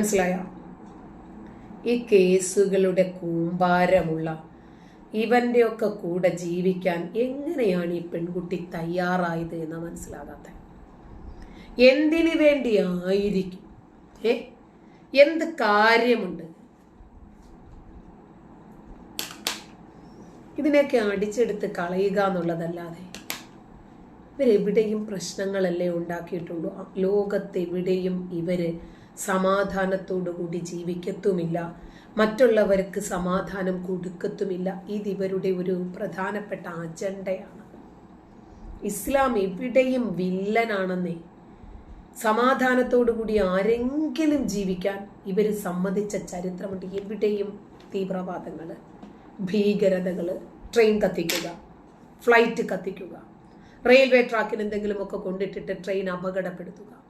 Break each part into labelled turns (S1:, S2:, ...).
S1: മനസ്സിലായ? ഈ കേസുകളുടെ കൂമ്പാരമുള്ള ഇവന്റെ ഒക്കെ കൂടെ ജീവിക്കാൻ എങ്ങനെയാണ് ഈ പെൺകുട്ടി തയ്യാറായത് എന്ന് മനസ്സിലാകാത്ത? എന്തിനു വേണ്ടിയായിരിക്കും ഏ? എന്ത് കാര്യമുണ്ട്? ഇതിനെയൊക്കെ അടിച്ചെടുത്ത് കളയുക എന്നുള്ളതല്ലാതെ ഇവരെവിടെയും പ്രശ്നങ്ങളല്ലേ ഉണ്ടാക്കിയിട്ടുള്ളൂ. ലോകത്തെവിടെയും ഇവർ സമാധാനത്തോടു കൂടി ജീവിക്കത്തുമില്ല. മറ്റുള്ളവർക്ക് സമാധാനം കൊടുക്കത്തുമില്ല. ഇത് ഇവരുടെ ഒരു പ്രധാനപ്പെട്ട അജണ്ടയാണ്. ഇസ്ലാം എവിടെയും വില്ലനാണെന്നേ. സമാധാനത്തോടുകൂടി ആരെങ്കിലും ജീവിക്കാൻ ഇവർ സമ്മതിച്ച ചരിത്രമുണ്ട്. എവിടെയും തീവ്രവാദങ്ങൾ ഭീകരതകൾ ട്രെയിൻ കത്തിക്കുക ഫ്ലൈറ്റ് കത്തിക്കുക റെയിൽവേ ട്രാക്കിന് എന്തെങ്കിലുമൊക്കെ കൊണ്ടിട്ടിട്ട് ട്രെയിൻ അപകടപ്പെടുത്തുക.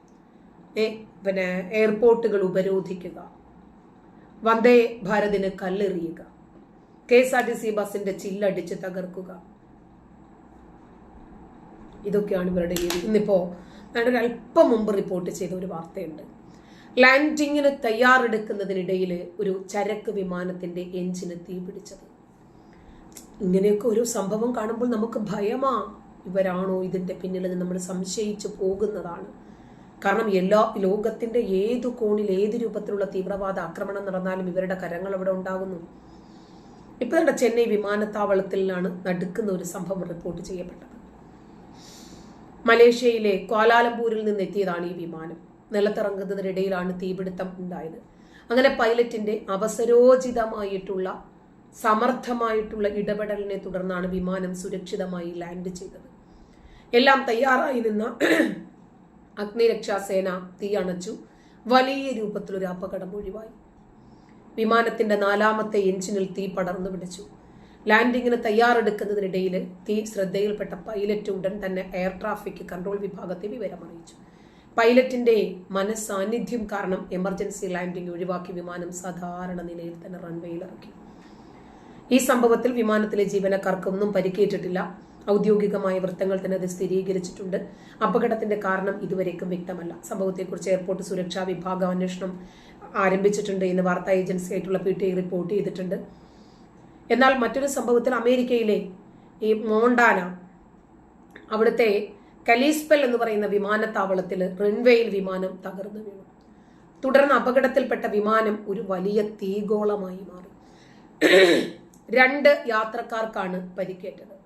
S1: പിന്നെ എയർപോർട്ടുകൾ ഉപരോധിക്കുക. വന്ദേ ഭാരതിന് കല്ലെറിയുക. K S R T C ബസിന്റെ ചില്ലടിച്ച് തകർക്കുക. ഇതൊക്കെയാണ് ഇവരുടെ രീതി. ഇന്നിപ്പോ ഞാനൊരു അല്പം മുമ്പ് റിപ്പോർട്ട് ചെയ്ത ഒരു വാർത്തയുണ്ട്. ലാൻഡിങ്ങിന് തയ്യാറെടുക്കുന്നതിനിടയിൽ ഒരു ചരക്ക് വിമാനത്തിന്റെ എഞ്ചിന് തീപിടിച്ചത് ഇങ്ങനെയൊക്കെ ഒരു സംഭവം കാണുമ്പോൾ നമുക്ക് ഭയമാ. ഇവരാണോ ഇതിന്റെ പിന്നിൽ നമ്മൾ സംശയിച്ചു പോകുന്നതാണ്. കാരണം എല്ലാ ലോകത്തിന്റെ ഏതു കോണിൽ ഏത് രൂപത്തിലുള്ള തീവ്രവാദ ആക്രമണം നടന്നാലും ഇവരുടെ കരങ്ങൾ അവിടെ ഉണ്ടാകുന്നു. ഇപ്പൊ നമ്മുടെ ചെന്നൈ വിമാനത്താവളത്തിലാണ് നടുക്കുന്ന ഒരു സംഭവം റിപ്പോർട്ട് ചെയ്യപ്പെട്ടത്. മലേഷ്യയിലെ ക്വാലാലംപൂരിൽ നിന്ന് എത്തിയതാണ് ഈ വിമാനം. നിലത്തിറങ്ങുന്നതിനിടയിലാണ് തീപിടുത്തം ഉണ്ടായത്. അങ്ങനെ പൈലറ്റിന്റെ അവസരോചിതമായിട്ടുള്ള സമർത്ഥമായിട്ടുള്ള ഇടപെടലിനെ തുടർന്നാണ് വിമാനം സുരക്ഷിതമായി ലാൻഡ് ചെയ്തത്. എല്ലാം തയ്യാറായി നിന്ന അഗ്നിരക്ഷാസേന തീയണച്ചു വലിയ രൂപത്തിലൊരു അപകടം ഒഴിവായി. വിമാനത്തിന്റെ നാലാമത്തെ എഞ്ചിനിൽ തീ പടർന്നു പിടിച്ചു. ലാൻഡിങ്ങിന് തയ്യാറെടുക്കുന്നതിനിടയിൽ തീ ശ്രദ്ധയിൽപ്പെട്ട പൈലറ്റ് ഉടൻ തന്നെ എയർ ട്രാഫിക് കൺട്രോൾ വിഭാഗത്തെ വിവരമറിയിച്ചു. പൈലറ്റിന്റെ മനസാന്നിധ്യം കാരണം എമർജൻസി ലാൻഡിംഗ് ഒഴിവാക്കി വിമാനം സാധാരണ നിലയിൽ തന്നെ റൺവേയിൽ ഇറക്കി ഈ സംഭവത്തിൽ വിമാനത്തിലെ ജീവനക്കാർക്കൊന്നും പരിക്കേറ്റിട്ടില്ല. ഔദ്യോഗികമായ വൃത്തങ്ങൾ തന്നെ അത് സ്ഥിരീകരിച്ചിട്ടുണ്ട്. അപകടത്തിന്റെ കാരണം ഇതുവരേക്കും വ്യക്തമല്ല. സംഭവത്തെക്കുറിച്ച് എയർപോർട്ട് സുരക്ഷാ വിഭാഗം അന്വേഷണം ആരംഭിച്ചിട്ടുണ്ട് എന്ന് വാർത്താ ഏജൻസി ആയിട്ടുള്ള പി ടി ഐ റിപ്പോർട്ട് ചെയ്തിട്ടുണ്ട്. എന്നാൽ മറ്റൊരു സംഭവത്തിൽ അമേരിക്കയിലെ ഈ മോണ്ടാന അവിടുത്തെ കലീസ്പെൽ എന്ന് പറയുന്ന വിമാനത്താവളത്തിൽ റൺവേയിൽ വിമാനം തകർന്നു വീണു. തുടർന്ന് അപകടത്തിൽപ്പെട്ട വിമാനം ഒരു വലിയ തീഗോളമായി മാറി. രണ്ട് യാത്രക്കാർക്കാണ് പരിക്കേറ്റത്.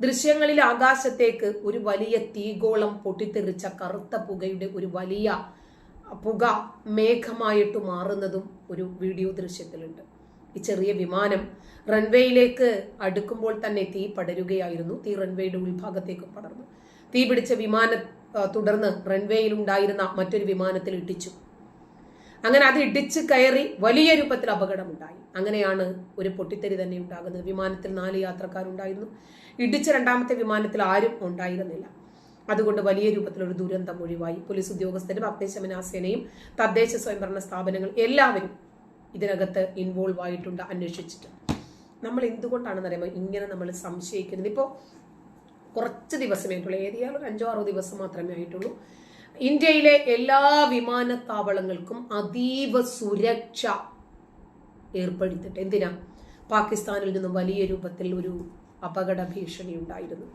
S1: ദൃശ്യങ്ങളിൽ ആകാശത്തേക്ക് ഒരു വലിയ തീഗോളം പൊട്ടിത്തെറിച്ച കറുത്ത പുകയുടെ ഒരു വലിയ പുക മേഘമായിട്ട് മാറുന്നതും ഒരു വീഡിയോ ദൃശ്യത്തിലുണ്ട്. ഈ ചെറിയ വിമാനം റൺവേയിലേക്ക് അടുക്കുമ്പോൾ തന്നെ തീ പടരുകയായിരുന്നു. തീ റൺവേയുടെ ഉൾഭാഗത്തേക്ക് പടർന്നു. തീ പിടിച്ച വിമാനം തുടർന്ന് റൺവേയിൽ ഉണ്ടായിരുന്ന മറ്റൊരു വിമാനത്തിൽ ഇടിച്ചു. അങ്ങനെ അത് ഇടിച്ച് കയറി വലിയ രൂപത്തിൽ അപകടമുണ്ടായി. അങ്ങനെയാണ് ഒരു പൊട്ടിത്തെറി തന്നെ ഉണ്ടാകുന്നത്. വിമാനത്തിൽ നാല് യാത്രക്കാരുണ്ടായിരുന്നു. ഇടിച്ച് രണ്ടാമത്തെ വിമാനത്തിൽ ആരും ഉണ്ടായിരുന്നില്ല. അതുകൊണ്ട് വലിയ രൂപത്തിൽ ഒരു ദുരന്തം ഒഴിവായി. പോലീസ് ഉദ്യോഗസ്ഥരും അഗ്നിശമന തദ്ദേശ സ്വയംഭരണ സ്ഥാപനങ്ങൾ എല്ലാവരും ഇതിനകത്ത് ഇൻവോൾവ് ആയിട്ടുണ്ട് അന്വേഷിച്ചിട്ട്. നമ്മൾ എന്തുകൊണ്ടാണെന്ന് അറിയുമ്പോൾ ഇങ്ങനെ നമ്മൾ സംശയിക്കുന്നത്. ഇപ്പോൾ കുറച്ച് ദിവസമേ ആയിട്ടുള്ളൂ. ഏതിയാലും അഞ്ചോ ആറോ ദിവസം മാത്രമേ ആയിട്ടുള്ളൂ. ഇന്ത്യയിലെ എല്ലാ വിമാനത്താവളങ്ങൾക്കും അതീവ സുരക്ഷ ഏർപ്പെടുത്തിട്ട്. എന്തിനാ? പാകിസ്ഥാനിൽ നിന്നും വലിയ രൂപത്തിൽ ഒരു അപകട ഭീഷണി ഉണ്ടായിരുന്നു.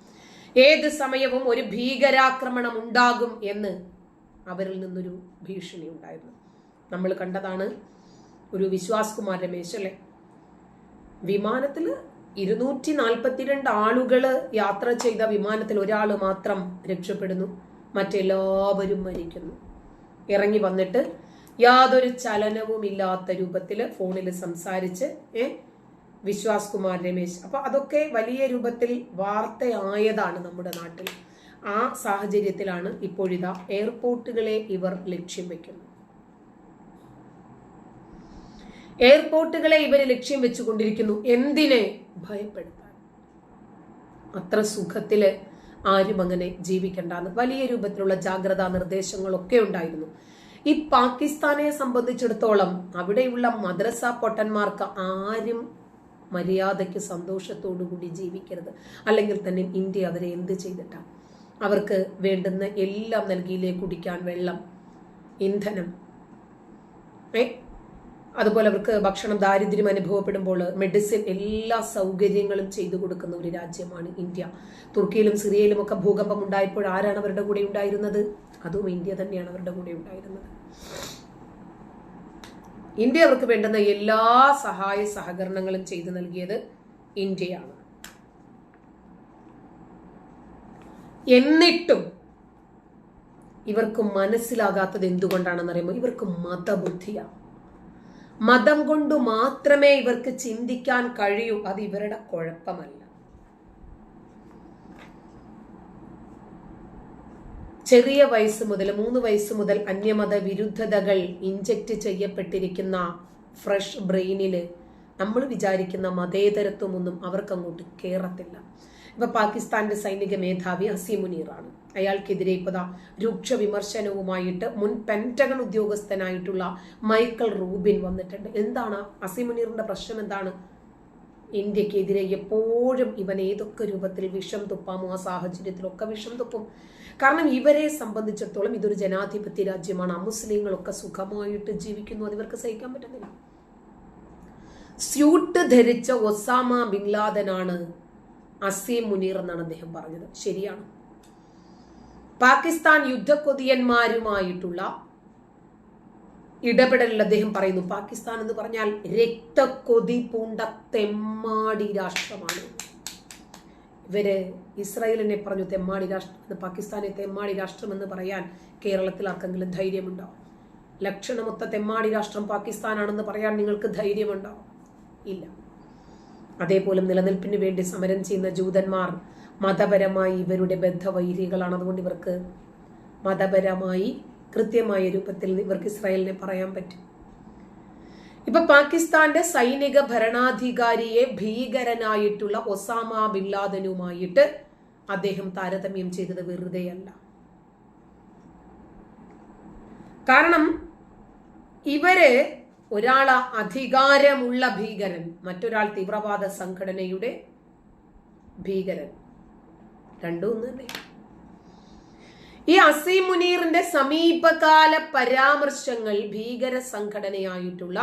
S1: ഏത് സമയവും ഒരു ഭീകരാക്രമണം ഉണ്ടാകും എന്ന് അവരിൽ നിന്നൊരു ഭീഷണി ഉണ്ടായിരുന്നു. നമ്മൾ കണ്ടതാണ് ഒരു വിശ്വാസ് കുമാർ രമേശ് അല്ലെ? വിമാനത്തിൽ ഇരുന്നൂറ്റി നാൽപ്പത്തിരണ്ട് ആളുകൾ യാത്ര ചെയ്ത വിമാനത്തിൽ ഒരാൾ മാത്രം രക്ഷപ്പെടുന്നു. മറ്റെല്ലാവരും മരിക്കുന്നു. ഇറങ്ങി വന്നിട്ട് യാതൊരു ചലനവും ഇല്ലാത്ത രൂപത്തിൽ ഫോണിൽ സംസാരിച്ച് ഏ വിശ്വാസ് കുമാർ രമേശ്. അപ്പൊ അതൊക്കെ വലിയ രൂപത്തിൽ വാർത്തയായതാണ് നമ്മുടെ നാട്ടിൽ. ആ സാഹചര്യത്തിലാണ് ഇപ്പോഴിതാ എയർപോർട്ടുകളെ ഇവർ ലക്ഷ്യം വെക്കുന്നത്. എയർപോർട്ടുകളെ ഇവർ ലക്ഷ്യം വെച്ചുകൊണ്ടിരിക്കുന്നു. എന്തിനെ? ഭയപ്പെടുത്താൻ. അത്ര സുഖത്തിൽ ആരും അങ്ങനെ ജീവിക്കണ്ടെന്ന് വലിയ രൂപത്തിലുള്ള ജാഗ്രതാ നിർദ്ദേശങ്ങളൊക്കെ ഉണ്ടായിരുന്നു. ഈ പാകിസ്ഥാനെ സംബന്ധിച്ചിടത്തോളം അവിടെയുള്ള മദ്രസ പൊട്ടന്മാർക്ക് ആരും മര്യാദയ്ക്ക് സന്തോഷത്തോടു കൂടി ജീവിക്കരുത്. അല്ലെങ്കിൽ തന്നെ ഇന്ത്യ അവരെ എന്ത് ചെയ്തിട്ടാണ് അവർക്ക് വേണ്ടുന്ന എല്ലാം നൽകിയില്ലേ കുടിക്കാൻ വെള്ളം ഇന്ധനം അതുപോലെ അവർക്ക് ഭക്ഷണം ദാരിദ്ര്യം അനുഭവപ്പെടുമ്പോൾ മെഡിസിൻ എല്ലാ സൗകര്യങ്ങളും ചെയ്തു കൊടുക്കുന്ന ഒരു രാജ്യമാണ് ഇന്ത്യ. തുർക്കിയിലും സിറിയയിലും ഒക്കെ ഭൂകമ്പം ഉണ്ടായപ്പോൾ ആരാണ് അവരുടെ കൂടെ ഉണ്ടായിരുന്നത്? അതും ഇന്ത്യ തന്നെയാണ് അവരുടെ കൂടെ ഉണ്ടായിരുന്നത്. ഇന്ത്യ അവർക്ക് വേണ്ടുന്ന എല്ലാ സഹായ സഹകരണങ്ങളും ചെയ്തു നൽകിയത് ഇന്ത്യയാണ്. എന്നിട്ടും ഇവർക്ക് മനസ്സിലാകാത്തത് എന്തുകൊണ്ടാണെന്ന് അറിയുമ്പോൾ ഇവർക്ക് മതബുദ്ധിയാണ്. മതം കൊണ്ടു മാത്രമേ ഇവർക്ക് ചിന്തിക്കാൻ കഴിയൂ. അത് ഇവരുടെ കുഴപ്പമല്ല. ചെറിയ വയസ്സ് മുതൽ മൂന്ന് വയസ്സ് മുതൽ അന്യമത വിരുദ്ധതകൾ ഇഞ്ചക്ട് ചെയ്യപ്പെട്ടിരിക്കുന്ന ഫ്രഷ് ബ്രെയിനിൽ നമ്മൾ വിചാരിക്കുന്ന മതേതരത്വമൊന്നും അവർക്കങ്ങോട്ട് കയറത്തില്ല ഇപ്പൊ പാകിസ്ഥാന്റെ സൈനിക മേധാവി അസീമുനീറാണ് അയാൾക്കെതിരെ ഇപ്പതാ രൂക്ഷ വിമർശനവുമായിട്ട് മുൻ പെന്റഗൺ ഉദ്യോഗസ്ഥനായിട്ടുള്ള മൈക്കൽ റൂബിൻ വന്നിട്ടുണ്ട്. എന്താണ് അസീമുനീറിന്റെ പ്രശ്നം എന്താണ്? ഇന്ത്യക്കെതിരെ എപ്പോഴും ഇവൻ ഏതൊക്കെ രൂപത്തിൽ വിഷം തുപ്പാമോ ആ സാഹചര്യത്തിലൊക്കെ വിഷം തുപ്പും. കാരണം ഇവരെ സംബന്ധിച്ചിടത്തോളം ഇതൊരു ജനാധിപത്യ രാജ്യമാണ്. അമുസ്ലിങ്ങളൊക്കെ സുഖമായിട്ട് ജീവിക്കുന്നു. അത് ഇവർക്ക് സഹിക്കാൻ പറ്റുന്നില്ല. സ്യൂട്ട് ധരിച്ച ഒസാമ ബിൻ ലാദനാണ് അസീം മുനീർ എന്നാണ് അദ്ദേഹം പറഞ്ഞത്. ശരിയാണ്. പാകിസ്ഥാൻ യുദ്ധക്കൊതിയന്മാരുമായിട്ടുള്ള ഇടപെടലിൽ അദ്ദേഹം പറയുന്നു പാകിസ്ഥാൻ എന്ന് പറഞ്ഞാൽ രക്തക്കൊതി പൂണ്ട തെമ്മാടി രാഷ്ട്രമാണ്. ഇവർ ഇസ്രായേലിനെ പറഞ്ഞു തെമ്മാടി രാഷ്ട്രം പാകിസ്ഥാനെ തെമ്മാടി രാഷ്ട്രം എന്ന് പറയാൻ കേരളത്തിൽ ആർക്കെങ്കിലും ധൈര്യമുണ്ടോ? ലക്ഷണമൊത്ത തെമ്മാടി രാഷ്ട്രം പാകിസ്ഥാനാണെന്ന് പറയാൻ നിങ്ങൾക്ക് ധൈര്യമുണ്ടോ? ഇല്ല. അതേപോലെ നിലനിൽപ്പിന് വേണ്ടി സമരം ചെയ്യുന്ന ജൂതന്മാർ മതപരമായി ഇവരുടെ ബദ്ധവൈരികളാണ് അതുകൊണ്ട് ഇവർക്ക് മതപരമായി കൃത്യമായ രൂപത്തിൽ ഇവർക്ക് ഇസ്രായേലിനെ പറയാൻ പറ്റും. ഇപ്പൊ പാകിസ്ഥാന്റെ സൈനിക ഭരണാധികാരിയെ ഭീകരനായിട്ടുള്ള ഒസാമ ബില്ലാദനുമായിട്ട് അദ്ദേഹം താരതമ്യം ചെയ്തത് വെറുതെയല്ല. കാരണം ഇവർ ഒരാൾ അധികാരമുള്ള ഭീകരൻ മറ്റൊരാൾ തീവ്രവാദ സംഘടനയുടെ ഭീകരൻ. രണ്ടു തന്നെ. ഈ അസീം മുനീറിന്റെ സമീപകാല പരാമർശങ്ങൾ ഭീകര സംഘടനയായിട്ടുള്ള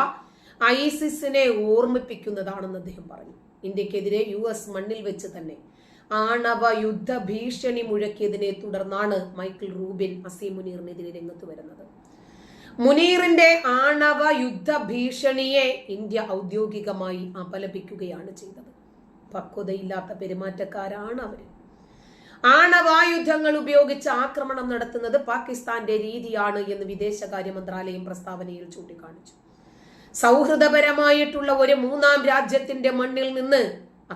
S1: ഐസിസിനെ ഓർമ്മിപ്പിക്കുന്നതാണെന്ന് അദ്ദേഹം പറഞ്ഞു. ഇന്ത്യക്കെതിരെ യു എസ് മണ്ണിൽ വെച്ച് തന്നെ ആണവ യുദ്ധ ഭീഷണി മുഴക്കിയതിനെ തുടർന്നാണ് മൈക്കിൾ റൂബിൻ അസീം മുനീറിനെതിരെ രംഗത്ത് വരുന്നത്. മുനീറിന്റെ ആണവ യുദ്ധ ഭീഷണിയെ ഇന്ത്യ ഔദ്യോഗികമായി അപലപിക്കുകയാണ് ചെയ്തത്. പക്വതയില്ലാത്ത പെരുമാറ്റക്കാരാണ് അവർ ആണവായുധങ്ങൾ ഉപയോഗിച്ച് ആക്രമണം നടത്തുന്നത് പാകിസ്ഥാന്റെ രീതിയാണ് എന്ന് വിദേശകാര്യ മന്ത്രാലയം പ്രസ്താവനയിൽ ചൂണ്ടിക്കാണിച്ചു. സൗഹൃദപരമായിട്ടുള്ള ഒരു മൂന്നാം രാജ്യത്തിന്റെ മണ്ണിൽ നിന്ന്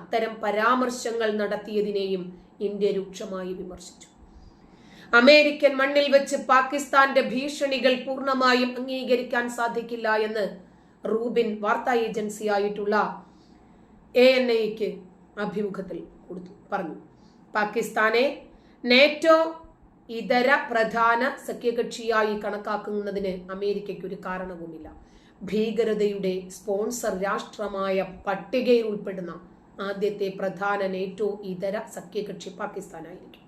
S1: അത്തരം പരാമർശങ്ങൾ നടത്തിയതിനെയും ഇന്ത്യ രൂക്ഷമായി വിമർശിച്ചു. അമേരിക്കൻ മണ്ണിൽ വെച്ച് പാകിസ്ഥാന്റെ ഭീഷണികൾ പൂർണമായും അംഗീകരിക്കാൻ സാധിക്കില്ല എന്ന് റൂബിൻ വാർത്താ ഏജൻസിയായിട്ടുള്ള എ എൻ ഐക്ക് അഭിമുഖത്തിൽ പറഞ്ഞു. പാകിസ്ഥാനെ നേറ്റോ ഇതര പ്രധാന സഖ്യകക്ഷിയായി കണക്കാക്കുന്നതിന് അമേരിക്കയ്ക്ക് ഒരു കാരണവുമില്ല. ഭീകരതയുടെ സ്പോൺസർ രാഷ്ട്രമായ പട്ടികയിൽ ഉൾപ്പെടുന്ന ആദ്യത്തെ പ്രധാന നേറ്റോ ഇതര സഖ്യകക്ഷി പാകിസ്ഥാനായിരിക്കും.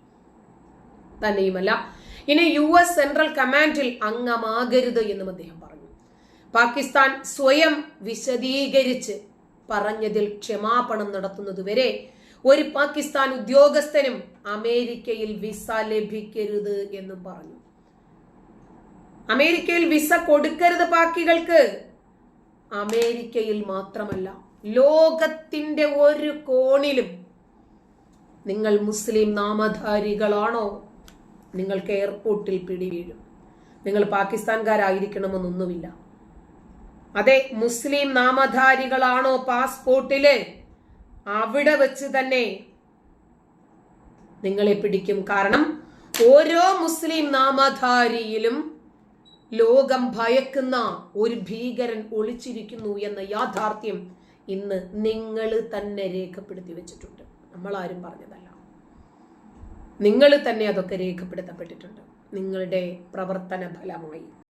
S1: തന്നെയുമല്ല. ഇനി യു എസ് സെൻട്രൽ കമാൻഡിൽ അംഗമാകരുത് എന്നും അദ്ദേഹം പറഞ്ഞു. പാകിസ്ഥാൻ സ്വയം വിശദീകരിച്ച് പറഞ്ഞതിൽ ക്ഷമാപണം നടത്തുന്നതുവരെ ഒരു പാകിസ്ഥാൻ ഉദ്യോഗസ്ഥനും അമേരിക്കയിൽ വിസ ലഭിക്കരുത് എന്നും പറഞ്ഞു. അമേരിക്കയിൽ വിസ കൊടുക്കരുത് പാക്കികൾക്ക് അമേരിക്കയിൽ മാത്രമല്ല ലോകത്തിന്റെ ഒരു കോണിലും നിങ്ങൾ മുസ്ലിം നാമധാരികളാണോ? നിങ്ങൾക്ക് എയർപോർട്ടിൽ പിടി വീഴും. നിങ്ങൾ പാകിസ്ഥാൻകാരായിരിക്കണമെന്നൊന്നുമില്ല. അതെ മുസ്ലിം നാമധാരികളാണോ പാസ്പോർട്ടിൽ? അവിടെ വെച്ച് തന്നെ നിങ്ങളെ പിടിക്കും. കാരണം ഓരോ മുസ്ലിം നാമധാരിയിലും ലോകം ഭയക്കുന്ന ഒരു ഭീകരൻ ഒളിച്ചിരിക്കുന്നു എന്ന യാഥാർത്ഥ്യം ഇന്ന് നിങ്ങൾ തന്നെ രേഖപ്പെടുത്തി വെച്ചിട്ടുണ്ട്. നമ്മൾ ആരും പറഞ്ഞതല്ല. നിങ്ങൾ തന്നെ അതൊക്കെ രേഖപ്പെടുത്തപ്പെട്ടിട്ടുണ്ട്. നിങ്ങളുടെ പ്രവർത്തന ഫലമായി